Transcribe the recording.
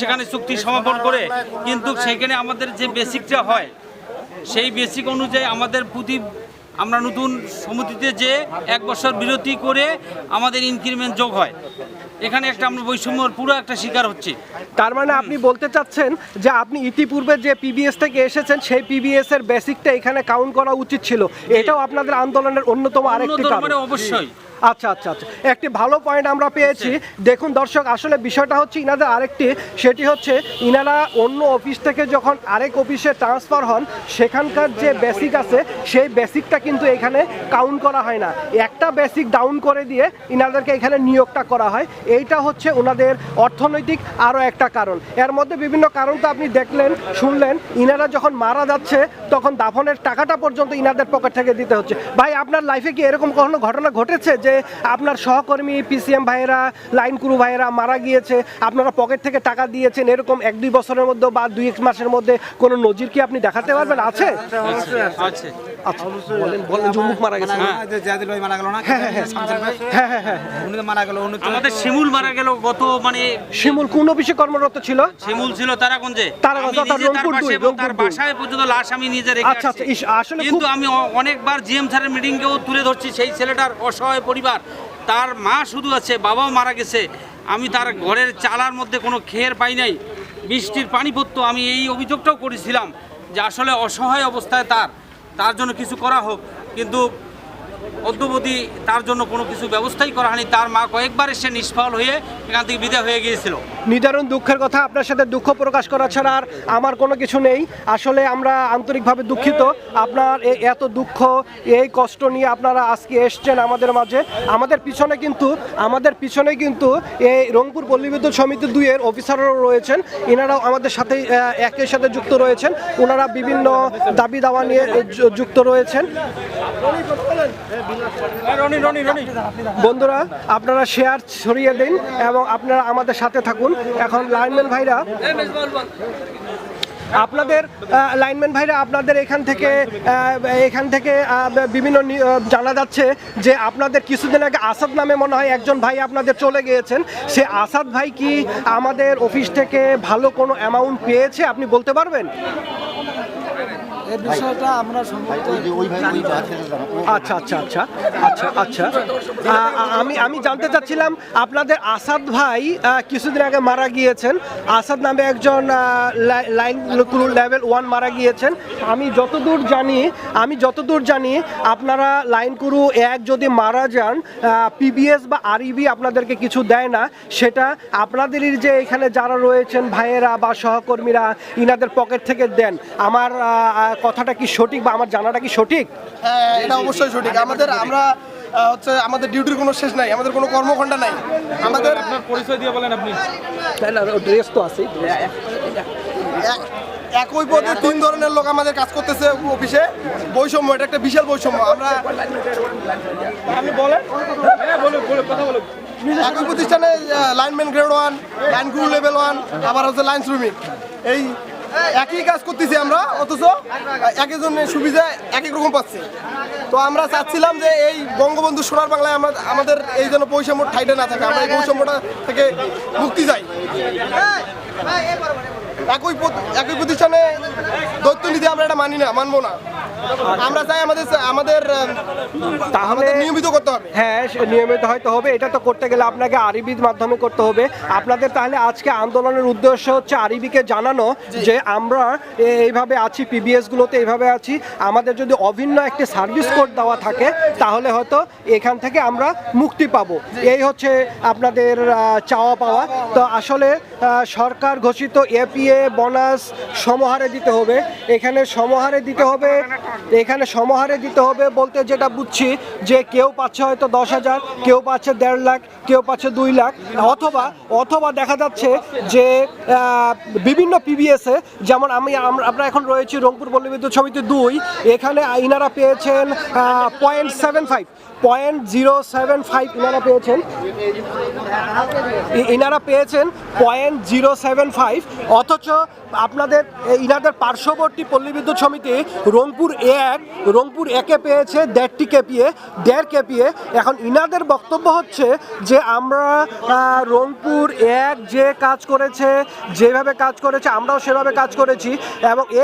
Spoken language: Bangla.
সেখানে চুক্তি সমাপন করে কিন্তু সেখানে আমাদের যে বেসিকটা হয় সেই বেসিক অনুযায়ী আমাদের প্রতি আমরা নতুন সমিতিতে যে এক বছর বিরতি করে আমাদের ইনক্রিমেন্ট যোগ হয়। এখানে একটা আমরা বৈষম্যর পুরো একটা শিকার হচ্ছে। তার মানে আপনি বলতে চাচ্ছেন যে আপনি ইতিপূর্বে যে পিবিএস থেকে এসেছেন সেই পিবিএস এর বেসিকটা এখানে কাউন্ট করা উচিত ছিল। এটাও আপনাদের আন্দোলনের অন্যতম আরেকটি কারণ। অবশ্যই। আচ্ছা আচ্ছা আচ্ছা। একটি ভালো পয়েন্ট আমরা পেয়েছি। দেখুন দর্শক আসলে বিষয়টা হচ্ছে ইনাদের আরেকটি। সেটি হচ্ছে ইনারা অন্য অফিস থেকে যখন আরেক অফিসে ট্রান্সফার হন সেখানকার যে বেসিক আছে সেই বেসিকটা কিন্তু এখানে কাউন্ট করা হয় না। একটা বেসিক ডাউন করে দিয়ে ইনাদেরকে এখানে নিয়োগটা করা হয়। এইটা হচ্ছে ওনাদের অর্থনৈতিক আরও একটা কারণ। এর মধ্যে বিভিন্ন কারণ তো আপনি দেখলেন শুনলেন। ইনারা যখন মারা যাচ্ছে তখন দাফনের টাকাটা পর্যন্ত ইনাদের পকেট থেকে দিতে হচ্ছে। ভাই আপনার লাইফে কি এরকম কখনো ঘটনা ঘটেছে যে আপনার সহকর্মী, পিসিএম ভাইয়েরা, লাইন ক্রু ভাইয়েরা মারা গিয়েছে, আপনারা পকেট থেকে টাকা দিয়েছেন, এরকম এক দুই বছরের মধ্যে বা দুই এক মাসের মধ্যে কোনো নজির কি আপনি দেখাতে পারবেন? আছে। আচ্ছা বলেন বলেন জুমুক মারা গেছে। জাদিল ভাই মারা গেল না শামসুল ভাই হ্যাঁ হ্যাঁ হ্যাঁ উনি তো মারা গেল উনি আমাদের শিমুল মারা গেল গত মানে শিমুল কোন অফিসে কর্মরত ছিল? শিমুল ছিল তারাগঞ্জে। তারাগঞ্জ, আমি তার রংপুর দুই, তার বাসায় পর্যন্ত লাশ আমি নিজে রেখে আচ্ছা, আচ্ছা, আসলে কিন্তু আমি অনেকবার জিএম স্যারের মিটিংকেও তুলে ধরছি সেই ছেলেটার অসহায় পরিবার। তার মা শুধু আছে বাবাও মারা গেছে। আমি তার ঘরের চালার মধ্যে কোনো খের পাই নাই। বৃষ্টির পানি পড়তো আমি এই অভিযোগটাও করেছিলাম যে আসলে অসহায় অবস্থায় তার। তার জন্য কিছু করা হোক কিন্তু অদ্যবধি তার জন্য কোনো কিছু ব্যবস্থাই করা হয়নি। তার মা কয়েকবার এসে নিষ্ফল হয়ে এখান থেকে বিদায় হয়ে গিয়েছিল। নিদারুণ দুঃখের কথা, আপনার সাথে দুঃখ প্রকাশ করা ছাড়া আর আমার কোনো কিছু নেই। আসলে আমরা আন্তরিকভাবে দুঃখিত। আপনার এত দুঃখ, এই কষ্ট নিয়ে আপনারা আজকে এসছেন আমাদের মাঝে। আমাদের পিছনে কিন্তু, আমাদের পিছনে কিন্তু এই রংপুর পল্লী বিদ্যুৎ সমিতি দুইয়ের অফিসাররাও রয়েছেন। এনারাও আমাদের সাথে একের সাথে যুক্ত রয়েছেন। ওনারা বিভিন্ন দাবি দাওয়া নিয়ে যুক্ত রয়েছেন। বন্ধুরা, আপনারা শেয়ার ছড়িয়ে দিন এবং আপনারা আমাদের সাথে থাকুন। এখন লাইনম্যান ভাইরা, আপনাদের লাইনম্যান ভাইরা আপনাদের এখান থেকে এখান থেকে বিভিন্ন জানা যাচ্ছে যে আপনাদের কিছুদিন আগে আসাদ নামে মনে হয় একজন ভাই আপনাদের চলে গিয়েছেন। সে আসাদ ভাই কি আমাদের অফিস থেকে ভালো কোনো অ্যামাউন্ট পেয়েছে, আপনি বলতে পারবেন? এই বিষয়টা আমরা আচ্ছা আচ্ছা আচ্ছা আচ্ছা আচ্ছা। আমি আমি জানতে চাচ্ছিলাম আপনাদের আসাদ ভাই কিছুদিন আগে মারা গিয়েছেন। আসাদ নামে একজন লাইন লেভেল ওয়ান মারা গিয়েছেন। আমি যতদূর জানি আমি যতদূর জানি আপনারা লাইন কুরু এক যদি মারা যান পিবিএস বা আরইবি আপনাদেরকে কিছু দেয় না। সেটা আপনাদেরই যে এখানে যারা রয়েছেন ভাইয়েরা বা সহকর্মীরা ইনাদের পকেট থেকে দেন। আমার কথাটা কি সঠিক বা আমার জানাটা কি সঠিক? হ্যাঁ এটা অবশ্যই সঠিক। আমাদের আমরা হচ্ছে আমাদের ডিউটির কোনো শেষ নাই আমাদের কোনো কর্মঘণ্টা নাই। আমাদের আপনার পরিচয় দিয়ে বলেন আপনি। না? ড্রেস তো আছে। এক- একই পদে তিন ধরনের লোক আমাদের কাজ করতেছে অফিসে। বৈষম্য এটা একটা বিশাল বৈষম্য। আমরা আপনি বলেন। একই প্রতিষ্ঠানে lineman grade one line crew level one আবার হচ্ছে লাইন শ্রমিক এই একই কাজ করতেছি আমরা, অথচ একই একজনের সুবিধা এক এক রকম পাচ্ছি। তো আমরা চাচ্ছিলাম যে এই বঙ্গবন্ধু সোনার বাংলায় আমরা আমাদের এই জন্য বৈষম্য ঠাইটা না থাকে, আমরা এই বৈষম্যটা থেকে মুক্তি চাই। একই একই প্রতিষ্ঠানে দৈত্য নীতি আমরা এটা মানি না, মানবো না। আমরা চাই আমাদের আমাদের তাহলে নিয়মিত করতে হবে। হ্যাঁ নিয়মিত হয়তো হবে। এটা তো করতে গেলে আপনাকে আরবির মাধ্যমে করতে হবে। আপনাদের তাহলে আজকে আন্দোলনের উদ্দেশ্য হচ্ছে আরবিকে জানানো যে আমরা এইভাবে আছি পিবিএস গুলোতে এইভাবে আছি। আমাদের যদি অভিন্ন একটি সার্ভিস কোড দেওয়া থাকে তাহলে হয়তো এখান থেকে আমরা মুক্তি পাবো। এই হচ্ছে আপনাদের চাওয়া পাওয়া। তো আসলে সরকার ঘোষিত এপিএ বোনাস সমহারে দিতে হবে। এখানে সমহারে দিতে হবে এখানে সমাহারে দিতে হবে বলতে যেটা বুঝছি যে কেউ পাচ্ছে হয়তো দশ হাজার, কেউ পাচ্ছে দেড় লাখ, কেউ পাচ্ছে দুই লাখ, অথবা অথবা দেখা যাচ্ছে যে বিভিন্ন পিবিএসে যেমন আমি, আমরা এখন রয়েছি রংপুর পল্লী বিদ্যুৎ সমিতি দুই, এখানে ইনারা পেয়েছেন point seven five point zero seven five ইনারা পেয়েছেন। ইনারা পেয়েছেন পয়েন্ট জিরো সেভেন ফাইভ অথচ আপনাদের ইনাদের পার্শ্ববর্তী পল্লী বিদ্যুৎ সমিতি রংপুর এক, রংপুর একে পেয়েছে, দেড়টি কেপিএ, দেড় কেপিএ। এখন ইনাদের বক্তব্য হচ্ছে যে আমরা রংপুর এক যে কাজ করেছে, যেভাবে কাজ করেছে, আমরাও সেভাবে কাজ করেছি এবং